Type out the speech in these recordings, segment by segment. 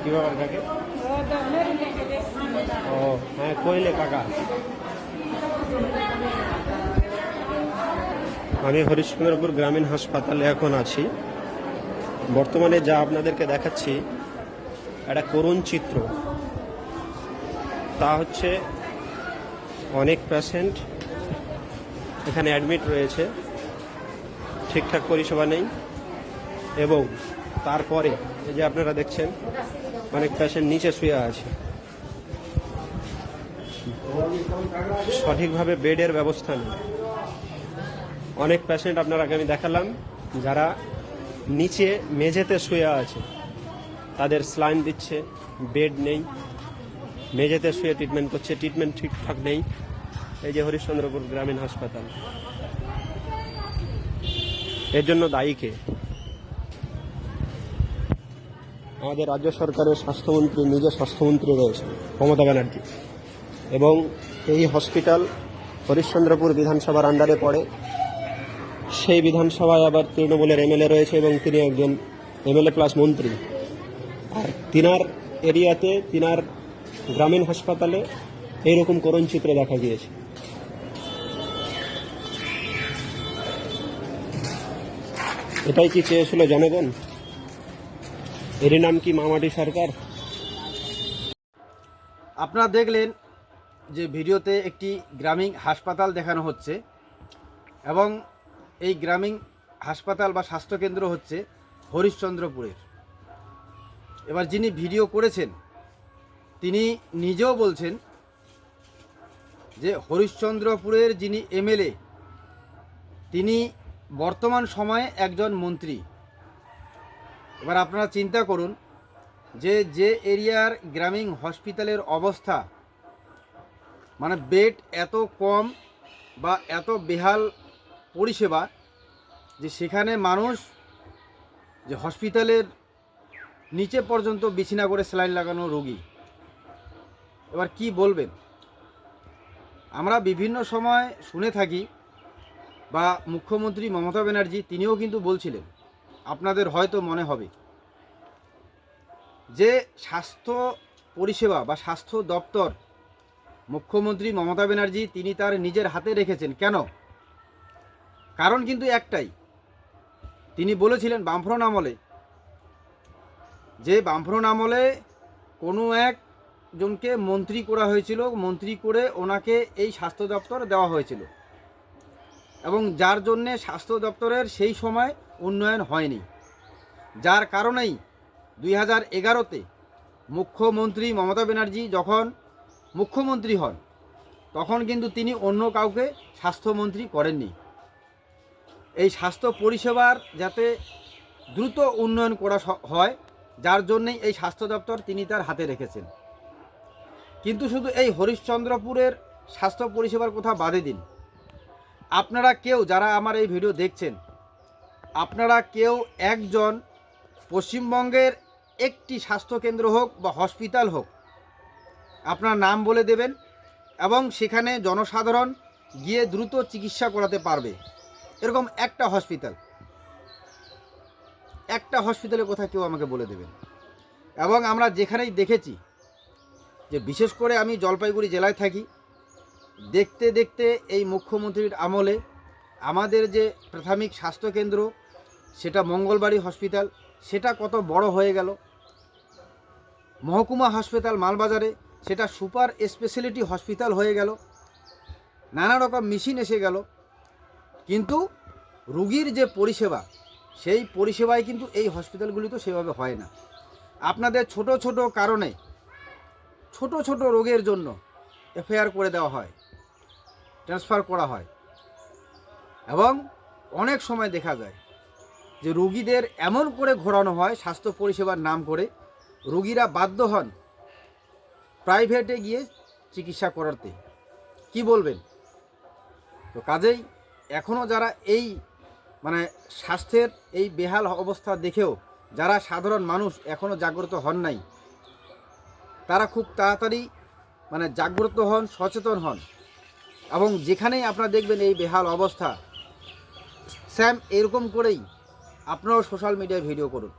কি ব্যাপার কাকে? ও হ্যাঁ কইলে কাকা। আমি হরিশ্চন্দ্রপুর গ্রামীণ হাসপাতালে এখন আছি। বর্তমানে যা আপনাদেরকে দেখাচ্ছি, একটা করুণ চিত্র। তা হচ্ছে অনেক পেশেন্ট এখানে অ্যাডমিট রয়েছে, ঠিকঠাক পরিষেবা নেই এবং তারপরে এই যে আপনারা দেখছেন, অনেক পেশেন্ট নিচে শুয়ে আছে। সঠিকভাবে বেডের ব্যবস্থা নেই। অনেক পেশেন্ট আপনার আমি দেখালাম, যারা নিচে মেঝেতে শুয়ে আছে। তাদের স্লাইন দিচ্ছে বেড নেই, মেঝেতে শুয়ে ট্রিটমেন্ট করছে ট্রিটমেন্ট ঠিকঠাক নেই। এই যে হরিশ্চন্দ্রপুর গ্রামীণ হাসপাতাল। এর জন্য দায়ী কে? আমাদের রাজ্য সরকারের স্বাস্থ্যমন্ত্রী, নিজে স্বাস্থ্যমন্ত্রী রয়েছে, মমতা ব্যানার্জি। এবং এই হসপিটাল হরিশ্চন্দ্রপুর বিধানসভার আন্ডারে পড়ে। সেই বিধানসভায় আবার তৃণমূলের এমএলএ রয়েছে এবং তিনি একজন এমএলএ প্লাস মন্ত্রী। আর তিনার এরিয়াতে, তিনার গ্রামীণ হাসপাতালে এইরকম করুণ চিত্র দেখা গিয়েছে। এটাই কি চেয়েছিল জনগণ? এরই নাম কি মামাটি সরকার? আপনারা দেখলেন যে ভিডিওতে একটি গ্রামীণ হাসপাতাল দেখানো হচ্ছে এবং এই গ্রামীণ হাসপাতাল বা স্বাস্থ্যকেন্দ্র হচ্ছে হরিশ্চন্দ্রপুরের। এবার যিনি ভিডিও করেছেন, তিনি নিজেও বলছেন যে হরিশ্চন্দ্রপুরের যিনি এমএলএ, তিনি বর্তমান সময়ে একজন মন্ত্রী। এবার আপনারা চিন্তা করুন যে যে এরিয়ার গ্রামীণ হসপিটালের অবস্থা মানে বেড এত কম বা এত বেহাল পরিষেবা যে সেখানে মানুষ যে হসপিটালের নিচে পর্যন্ত বিছানা করে স্যালাইন লাগানো রোগী। এবার কি বলবেন? আমরা বিভিন্ন সময় শুনে থাকি বা মুখ্যমন্ত্রী মমতা ব্যানার্জি তিনিও কিন্তু বলছিলেন, আপনাদের হয়তো মনে হবে, যে স্বাস্থ্য পরিষেবা বা স্বাস্থ্য দপ্তর মুখ্যমন্ত্রী মমতা ব্যানার্জি তিনি তার নিজের হাতে রেখেছেন। কেন? কারণ কিন্তু একটাই। তিনি বলেছিলেন বামফ্রন আমলে যে বামফ্রন আমলে কোনো একজনকে মন্ত্রী করা হয়েছিল, মন্ত্রী করে ওনাকে এই স্বাস্থ্য দপ্তর দেওয়া হয়েছিল। এবং যার জন্যে স্বাস্থ্য দপ্তরের সেই সময় উন্নয়ন হয়নি। যার কারণেই দুই হাজার এগারোতে মুখ্যমন্ত্রী মমতা ব্যানার্জি যখন মুখ্যমন্ত্রী হন, তখন কিন্তু তিনি অন্য কাউকে স্বাস্থ্যমন্ত্রী করেননি। এই স্বাস্থ্য পরিষেবার যাতে দ্রুত উন্নয়ন করা হয়, যার জন্যেই এই স্বাস্থ্য দপ্তর তিনি তার হাতে রেখেছেন। কিন্তু শুধু এই হরিশ্চন্দ্রপুরের স্বাস্থ্য পরিষেবার কথা বাদে দিন। আপনারা কেউ, যারা আমার এই ভিডিও দেখছেন, আপনারা কেউ একজন পশ্চিমবঙ্গের একটি স্বাস্থ্যকেন্দ্র হোক বা হসপিটাল হোক, আপনার নাম বলে দেবেন এবং সেখানে জনসাধারণ গিয়ে দ্রুত চিকিৎসা করাতে পারবে। এরকম একটা হসপিটাল একটা হসপিটালের কথা কেউ আমাকে বলে দেবেন। এবং আমরা যেখানেই দেখেছি যে বিশেষ করে আমি জলপাইগুড়ি জেলায় থাকি, দেখতে দেখতে এই মুখ্যমন্ত্রীর আমলে আমাদের যে প্রাথমিক স্বাস্থ্যকেন্দ্র, সেটা মঙ্গলবাড়ি হসপিটাল সেটা কত বড় হয়ে গেল। মহকুমা হাসপাতাল মালবাজারে, সেটা সুপার স্পেশালিটি হসপিটাল হয়ে গেল। নানা রকম মেশিন এসে গেল। কিন্তু রুগীর যে পরিষেবা, সেই পরিষেবায় কিন্তু এই হসপিটালগুলি তো সেভাবে হয় না। আপনাদের ছোট ছোট কারণে, ছোট ছোট রোগের জন্য এফআইআর করে দেওয়া হয় ট্রান্সফার করা হয়। এবং অনেক সময় দেখা যায় যে রুগীদের এমন করে ঘোরানো হয়, স্বাস্থ্য পরিষেবার নাম করে, রুগীরা বাধ্য হন প্রাইভেটে গিয়ে চিকিৎসা করাতে। কি বলবেন? তো কাজেই এখনও যারা এই মানে স্বাস্থ্যের এই বেহাল অবস্থা দেখেও যারা সাধারণ মানুষ এখনও জাগ্রত হন নাই, তারা খুব তাড়াতাড়ি মানে জাগ্রত হন, সচেতন হন। এবং যেখানেই আপনারা দেখবেন এই বেহাল অবস্থা, স্যাম, এরকম করেই আপনারাও সোশ্যাল মিডিয়ায় ভিডিও করুন।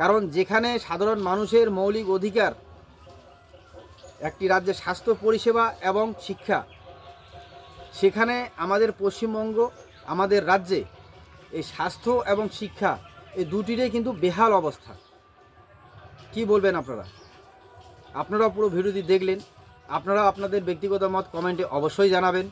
কারণ যেখানে সাধারণ মানুষের মৌলিক অধিকার, একটি রাজ্যের স্বাস্থ্য পরিষেবা এবং শিক্ষা সেখানে আমাদের পশ্চিমবঙ্গ, আমাদের রাজ্যে এই স্বাস্থ্য এবং শিক্ষা এই দুটিরই কিন্তু বেহাল অবস্থা। কি বলবেন আপনারা? আপনারা পুরো ভিডিওটি দেখলেন। আপনারা আপনাদের ব্যক্তিগত মত কমেন্টে অবশ্যই জানাবেন।